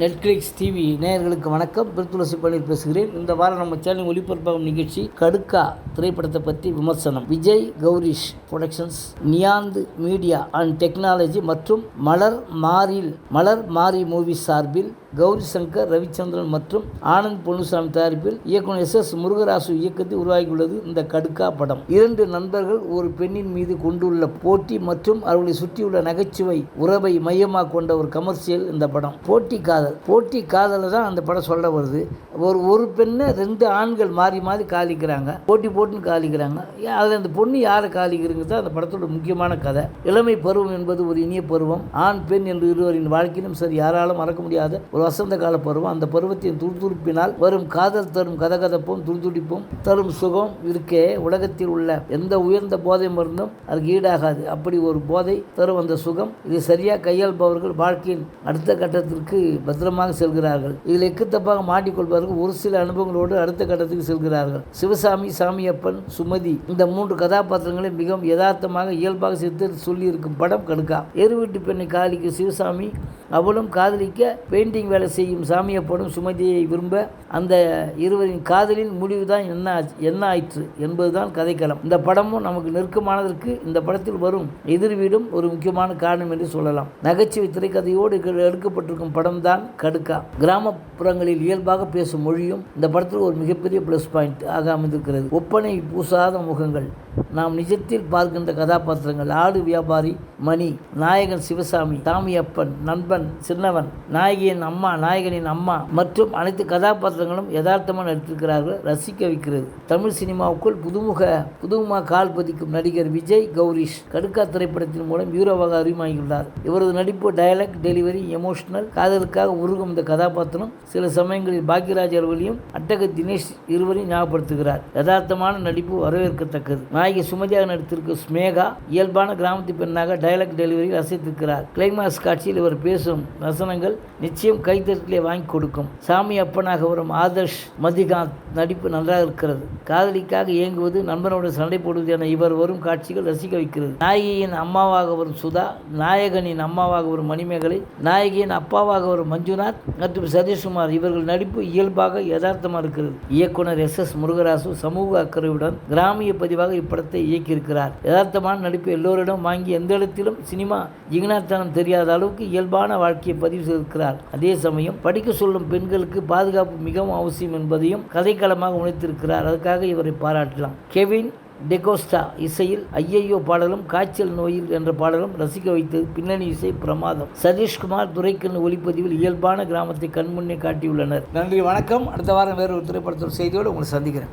Netflix TV நேயர்களுக்கு வணக்கம். பிரித்துளசி பள்ளியில் பேசுகிறேன். இந்த வாரம் நம்ம சேனல் ஒளிபரப்பாகும் நிகழ்ச்சி கடுக்கா திரைப்படத்தை பற்றி விமர்சனம். விஜய் கௌரிஷ் புரொடக்ஷன்ஸ் நியாந்து மீடியா அண்ட் டெக்னாலஜி மற்றும் மலர் மாரில் மலர் மாரி மூவி சார்பில் கௌரி சங்கர் ரவிச்சந்திரன் மற்றும் ஆனந்த் பொன்னுசாமி தயாரிப்பில் இயக்குனர் எஸ் எஸ் முருகராசு இயக்கத்தில் உருவாகியுள்ளது இந்த கடுக்கா படம். இரண்டு நண்பர்கள் ஒரு பெண்ணின் மீது கொண்டுள்ள போட்டி மற்றும் அவர்களை சுற்றியுள்ள நகைச்சுவை உறவை மையமாக கொண்ட ஒரு கமர்ஷியல் இந்த படம். போட்டி காதல். போட்டி காதலை தான் அந்த படம் சொல்ல வருது. ஒரு ஒரு பெண்ணை ரெண்டு ஆண்கள் மாறி மாறி காலிக்கிறாங்க. போட்டி போட்டுன்னு காலிக்கிறாங்க. அதில் அந்த பொண்ணு யாரை காலிக்கிறங்கிறது தான் அந்த படத்தோட முக்கியமான கதை. இளமை பருவம் என்பது ஒரு இனிய பருவம். ஆண் பெண் என்று இருவரின் வாழ்க்கையிலும் சரி யாராலும் மறக்க முடியாத ஒரு வசந்த கால பருவம் அந்த பருவத்தின் துருதுருப்பினால் வரும் காதல் தரும் கதகதப்பும் துருதுடிப்பும் தரும் சுகம் இருக்கே உலகத்தில் உள்ள எந்த உயர்ந்த போதை மருந்தும் அதுக்கு ஈடாகாது. அப்படி ஒரு போதை தரும் அந்த சுகம் இது சரியாக கையாள்பவர்கள் வாழ்க்கையின் அடுத்த கட்டத்திற்கு பத்திரமாக செல்கிறார்கள். இதில் எக்குத்தப்பாக மாட்டிக்கொள்பவர்கள் ஒரு சில அனுபவங்களோடு அடுத்த கட்டத்துக்கு செல்கிறார்கள். சிவசாமி சாமியப்பன் சுமதி இந்த மூன்று கதாபாத்திரங்களை மிகவும் யதார்த்தமாக இயல்பாக சித்தர் சொல்லியிருக்கும் படம் கடுக்கா. எரு வீட்டு பெண்ணை காதலிக்க சிவசாமி அவளும் காதலிக்க பெயிண்டிங் வேலை செய்யும் சாமியப்படும் சுமதியை விரும்ப அந்த இருவரின் காதலின் முடிவு தான் என்ன ஆச்சு- என்ன ஆயிற்று என்பதுதான் கதைக்களம். இந்த படமும் நமக்கு நெருக்கமானதற்கு இந்த படத்தில் வரும் எதிர் வீடும் ஒரு முக்கியமான காரணம் என்று சொல்லலாம். நகைச்சுவை திரைக்கதையோடு எடுக்கப்பட்டிருக்கும் படம் தான் கடுக்கா. கிராமப்புறங்களில் இயல்பாக பேசும் மொழியும் இந்த படத்தில் ஒரு மிகப்பெரிய ப்ளஸ் பாயிண்ட் ஆக அமைந்திருக்கிறது. ஒப்பனை பூசாத முகங்கள். நாம் நிஜத்தில் பார்க்கின்ற கதாபாத்திரங்கள் ஆடு வியாபாரி மணி நாயகன் சிவசாமி சாமியப்பன் நண்பன் சின்னவன் நாயகியின் அம்மா நாயகனின் அம்மா மற்றும் அனைத்து கதாபாத்திரங்களும் யதார்த்தமாக நடித்திருக்கிறார்கள் ரசிக்க வைக்கிறது. தமிழ் சினிமாவுக்குள் புதுமுக புதுமுக கால் பதிக்கும் நடிகர் விஜய் கௌரிஷ் கடுக்கா திரைப்படத்தின் மூலம் ஹீரோவாக அறிமுகமாகியுள்ளார். இவரது நடிப்பு டயலாக் டெலிவரி எமோஷனல் காதலுக்காக உருகும் இந்த கதாபாத்திரம் சில சமயங்களில் பாக்யராஜ் அவர்களையும் அட்டக தினேஷ் இருவரையும் ஞாபகப்படுத்துகிறார். யதார்த்தமான நடிப்பு வரவேற்கத்தக்கது. நாயகி சுமதியாக நடித்திருக்கும் ஸ்மேகா இயல்பான கிராமத்து பெண்ணாக டயலாக் டெலிவரி ரசித்திருக்கிறார் கிளைமாக்ஸ் காட்சியில் இவர் பேசும் வசனங்கள் நிச்சயம் கைத்தட்டிலே வாங்கி கொடுக்கும். சாமி அப்பனாக வரும் ஆதர்ஷ் மதிகாந்த் நடிப்பு நன்றாக இருக்கிறது. காதலிக்காக இயங்குவது நண்பனோட சண்டை போடுவது என இவர் வரும் காட்சிகள் ரசிக்க வைக்கிறது. நாயகியின் அம்மாவாக வரும் சுதா நாயகனின் அம்மாவாக வரும் மணிமேகலை நாயகியின் அப்பாவாக வரும் மஞ்சுநாத் மற்றும் சதீஷ்குமார். இவர்கள் நடிப்பு இயல்பாக யதார்த்தமாக இருக்கிறது. இயக்குனர் எஸ். எஸ். முருகராசு சமூக அக்கறையுடன் கிராமிய பதிவாக இப்படத்தை இயக்கியிருக்கிறார். யதார்த்தமான நடிப்பு எல்லோரிடம் வாங்கி எந்த இடத்திலும் சினிமா ஜிகினாத்தனம் தெரியாத அளவுக்கு இயல்பான வாழ்க்கையை பதிவு செய்திருக்கிறார். அதே சமயம் படிக்க சொல்லும் பெண்களுக்கு பாதுகாப்பு மிகவும் அவசியம் என்பதையும் கதைக்களமாக உணர்த்திருக்கிறார் அதுக்காக இவரை பாராட்டலாம். கெவின் டெகோஸ்டா இசையில் ஐயையோ பாடலும் காய்ச்சல் நோயில் என்ற பாடலும் ரசிக்க வைத்தது. பின்னணி இசை பிரமாதம். சதீஷ்குமார் துரைக்கண் ஒளிப்பதிவில் இயல்பான கிராமத்தை கண்முன்னே காட்டியுள்ளனர். நன்றி வணக்கம். அடுத்த வாரம் வேறு ஒரு திரைப்படத்தோட செய்தியோடு உங்களை சந்திக்கிறேன்.